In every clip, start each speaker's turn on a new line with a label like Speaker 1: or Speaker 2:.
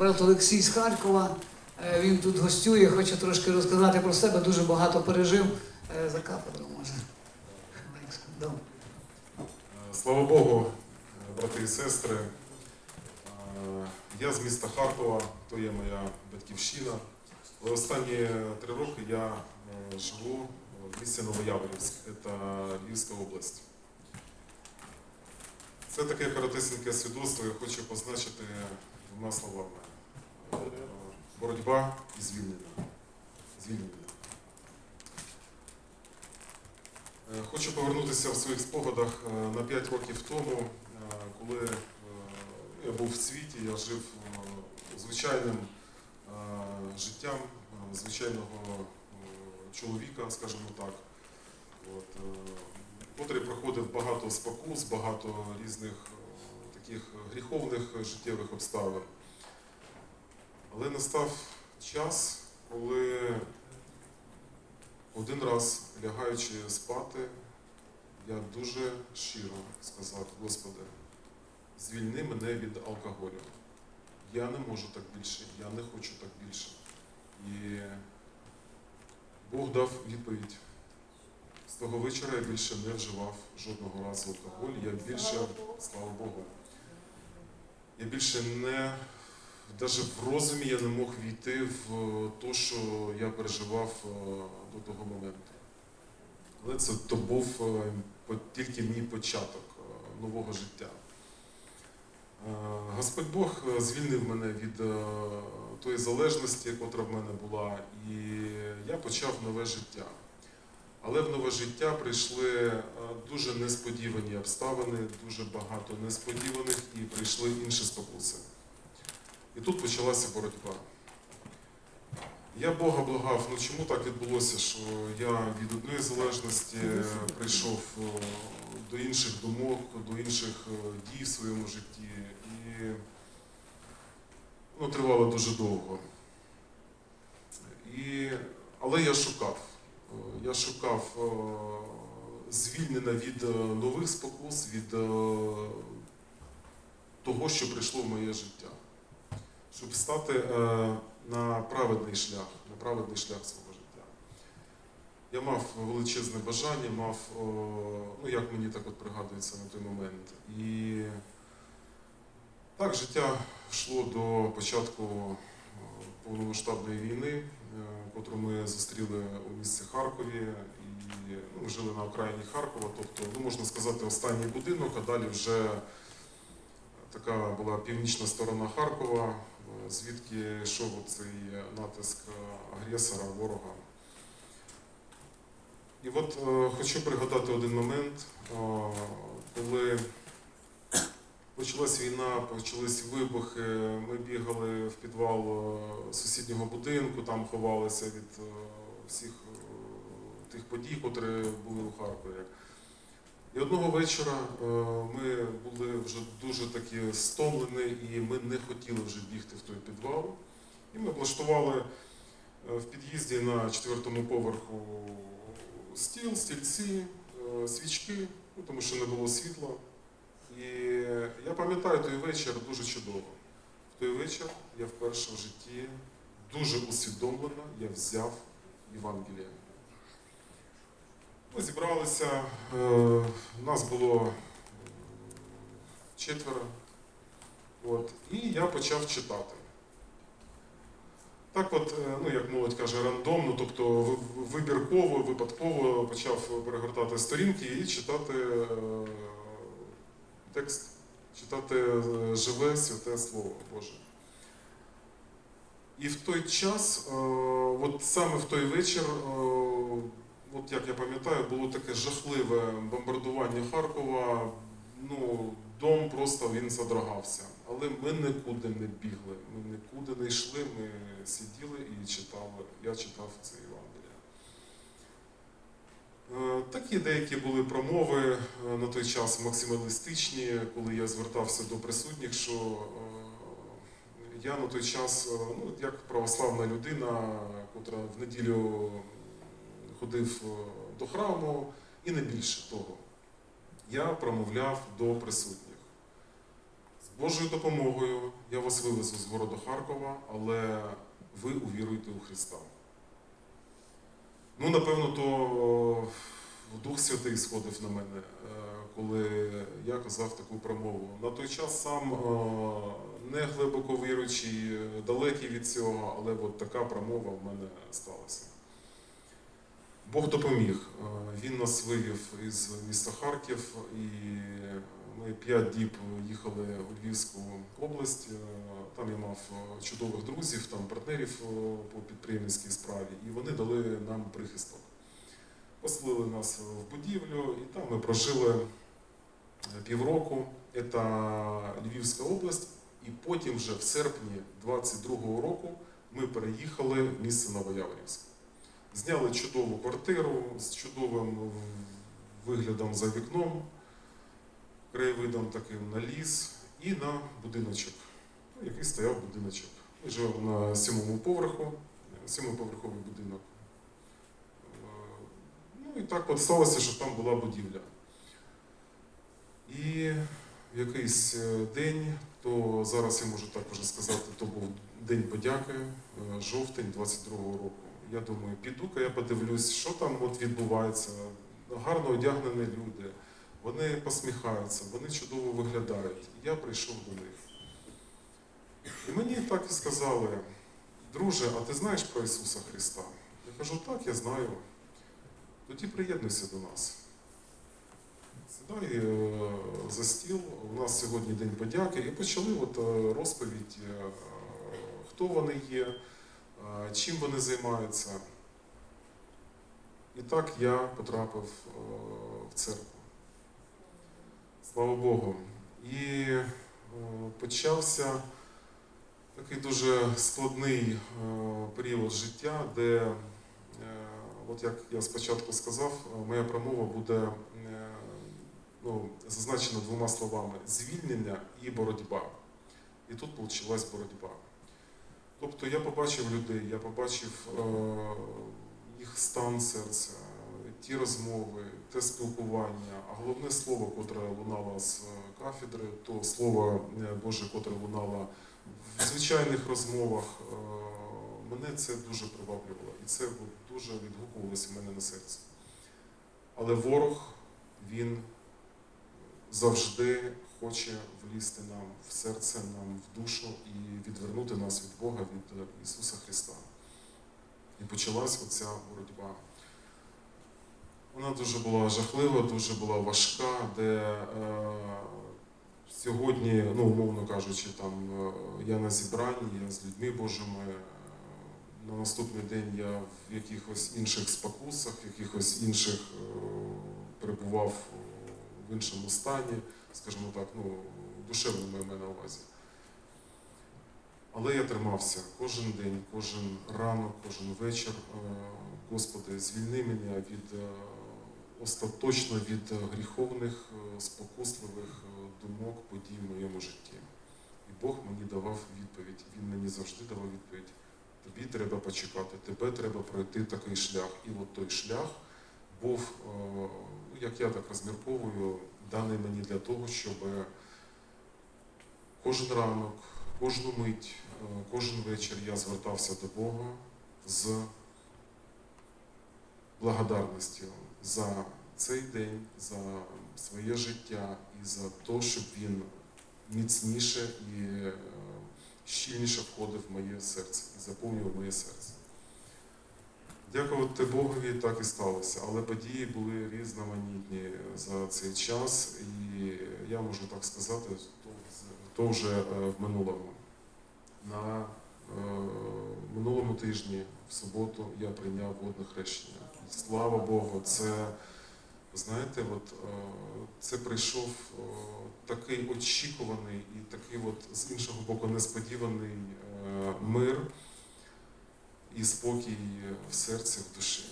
Speaker 1: брат Олексій з Харкова. Е, Він тут гостює, хоче трошки розказати про себе, дуже багато пережив Е, за кафедру, може.
Speaker 2: Слава Богу, брати і сестри. Е, Я з міста Харкова, то є моя батьківщина. Останні три роки я живу в місті Новояворівськ, це Львівська область. Це таке коротесеньке свідоцтво, я хочу позначити двома словами. Боротьба і звільнення. Звільнення. Е, Хочу повернутися в своїх спогадах е, на 5 років тому, е, коли я був в світі, я жив звичайним життям звичайного чоловіка, скажімо так, От, котрий проходив багато спокус, багато різних таких гріховних життєвих обставин. Але настав час, коли один раз, лягаючи спати, я дуже щиро сказав, Господи, звільни мене від алкоголю. Я не можу так більше, я не хочу так більше. І Бог дав відповідь. З того вечора я більше не вживав жодного разу алкоголь. Я більше, слава Богу, я більше не, навіть в розумі я не мог війти в те, що я переживав е, до того моменту. Але це то був е, тільки мій початок е, нового життя. Господь Бог звільнив мене від тої залежності, яка в мене була, і я почав нове життя. Але в нове життя прийшли дуже несподівані обставини, дуже багато несподіваних і прийшли інші спокуси. І тут почалася боротьба. Я Бога благав, ну чому так відбулося, що я від одної залежності прийшов е, до інших думок, до інших е, дій в своєму житті. І ну, тривало дуже довго. І, але я шукав. Е, Я шукав звільнення від нових спокус, від того, що прийшло в моє життя щоб стати е, на праведний шлях, на праведний шлях свого життя. Я мав величезне бажання, мав, ну як мені так от пригадується на той момент. І так життя йшло до початку повномасштабної війни, е, котру ми зустріли у місті Харкові. І ну, ми жили на окраїні Харкова, тобто, ну, можна сказати, останній будинок, а далі вже така була північна сторона Харкова, звідки йшов цей натиск е, агресора, ворога. І от е, хочу пригадати один момент, е, коли почалась війна, почались вибухи, ми бігали в підвал е, сусіднього будинку, там ховалися від е, всіх е, тих подій, котрі були у Харкові. І одного вечора е, ми були вже дуже такі стомлені, і ми не хотіли вже бігти в той підвал. І ми облаштували е, в під'їзді на четвертому поверху стіл, стільці, е, свічки, ну, тому що не було світла. І я пам'ятаю той вечір дуже чудово. В той вечір я вперше в житті дуже усвідомлено я взяв Євангеліє. Ми зібралися, е, нас було четверо, от, і я почав читати. Так от, е, ну як молодь каже, рандомно, тобто вибірково, випадково почав перегортати сторінки і читати е, текст, читати живе святе Слово Боже. І в той час, от саме в той вечір, от як я пам'ятаю, було таке жахливе бомбардування Харкова. Ну, дом просто він задрагався. Але ми нікуди не бігли, ми нікуди не йшли, ми сиділи і читали. Я читав це Євангеліє. Е, Такі деякі були промови е, на той час максималістичні, коли я звертався до присутніх, що е, я на той час, ну, як православна людина, котра в неділю ходив е, до храму, і не більше того, я промовляв до присутніх. З Божою допомогою я вас вивезу з города Харкова, але ви увіруєте у Христа. Ну, напевно, то Дух Святий сходив на мене, е, коли я казав таку промову. На той час сам не глибоко віруючий, е, далекий від цього, але от така промова в мене сталася. Бог допоміг. Е, Він нас вивів із міста Харків, і ми п'ять діб їхали у Львівську область. Е, Там я мав е, чудових друзів, там партнерів по підприємницькій справі, і вони дали нам прихисток. Поселили нас в будівлю, і там ми прожили півроку. Це Львівська область. І потім, вже в серпні 22-го року, ми переїхали в місце Новояворівськ. Зняли чудову квартиру з чудовим виглядом за вікном, краєвидом таким на ліс і на будиночок, ну, який стояв будиночок. Ми живемо на сьомому поверху, сьомоповерховий будинок. Е, Ну і так от сталося, що там була будівля. І в якийсь е, день, то зараз я можу так вже сказати, то був День подяки, е, жовтень 22-го року. Я думаю, піду-ка я подивлюсь, що там от відбувається. Гарно одягнені люди, вони посміхаються, вони чудово виглядають. Я прийшов до них. І мені так і сказали, друже, а ти знаєш про Ісуса Христа? Я кажу, так, я знаю. Тоді приєднуйся до нас. Сідай е, за стіл, у нас сьогодні День подяки, і почали от е, розповідь, е, хто вони є, чим вони займаються. І так я потрапив е, в церкву. Слава Богу. І е, почався такий дуже складний е, період життя, де, от як я спочатку сказав, моя промова буде ну, зазначена двома словами: звільнення і боротьба. І тут почалась боротьба. Тобто я побачив людей, я побачив е, їх стан серця, ті розмови, те спілкування, а головне слово, котре лунало з е, кафедри, то слово е, Боже, котре лунало в звичайних розмовах, мене це дуже приваблювало і це дуже відгукувалося в мене на серці. Але ворог, він завжди хоче влізти нам в серце, нам в душу і відвернути нас від Бога, від е, Ісуса Христа. І почалась оця боротьба. Вона дуже була жахлива, дуже була важка, де е, сьогодні, ну, умовно кажучи, там е, я на зібранні, я з людьми Божими. е, На наступний день я в якихось інших спокусах, в якихось інших е, перебував в іншому стані, скажімо так, ну, душевному я маю на увазі. Але я тримався кожен день, кожен ранок, кожен вечір. Е, Господи, звільни мене від е, остаточно від гріховних, е, спокусливих думок, подій в моєму житті. І Бог мені давав відповідь. Він мені завжди давав відповідь. Тобі треба почекати, тебе треба пройти такий шлях. І от той шлях був, е, як я так розмірковую, даний мені для того, щоб кожен ранок, кожну мить, е, кожен вечір я звертався до Бога з благодарністю за цей день, за своє життя і за те, щоб він міцніше і е, щільніше входив в моє серце і заповнював моє серце. Дякувати Богові, так і сталося. Але події були різноманітні за цей час, і я можу так сказати, то, вже е, в минулому. На е, минулому тижні, в суботу, я прийняв водне хрещення. Слава Богу, це, знаєте, от, е, це прийшов такий очікуваний і такий от, з іншого боку несподіваний мир і спокій в серці, в душі.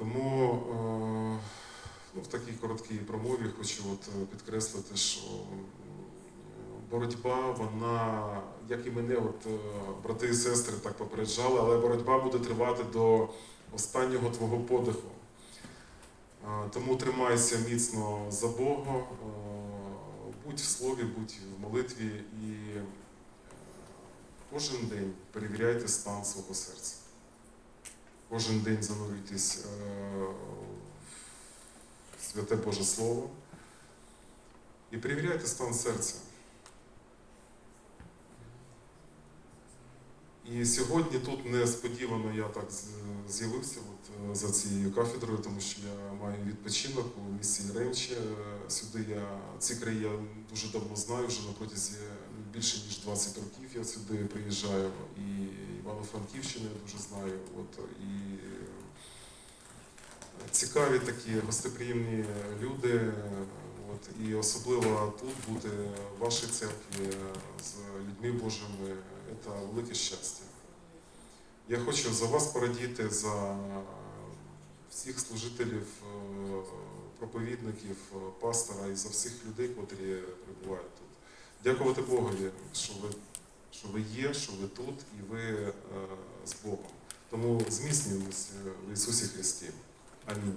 Speaker 2: Тому е, ну, в такій короткій промові хочу от е, підкреслити, що боротьба, вона, як і мене, от, е, брати і сестри так попереджали, але боротьба буде тривати до останнього твого подиху. Тому тримайся міцно за Бога, будь в слові, будь в молитві і кожен день перевіряйте стан свого серця. Кожен день занурюйтесь е, в святе Боже Слово і перевіряйте стан серця. І сьогодні тут несподівано я так з'явився е, за цією кафедрою, тому що я маю відпочинок у місті Яремче. Е, Сюди я ці краї я дуже давно знаю, вже на протязі більше ніж 20 років я сюди приїжджаю. І Івано-Франківщину я дуже знаю. От, і е, цікаві такі гостеприємні люди. От, і особливо тут бути в вашій церкві е, з людьми Божими це велике щастя. Я хочу за вас порадіти, за всіх служителів, е, проповідників, пастора і за всіх людей, котрі перебувають тут. Дякувати Богові, що ви, що ви є, що ви тут і ви е, з Богом. Тому зміцнюємося в Ісусі Христі. Амінь.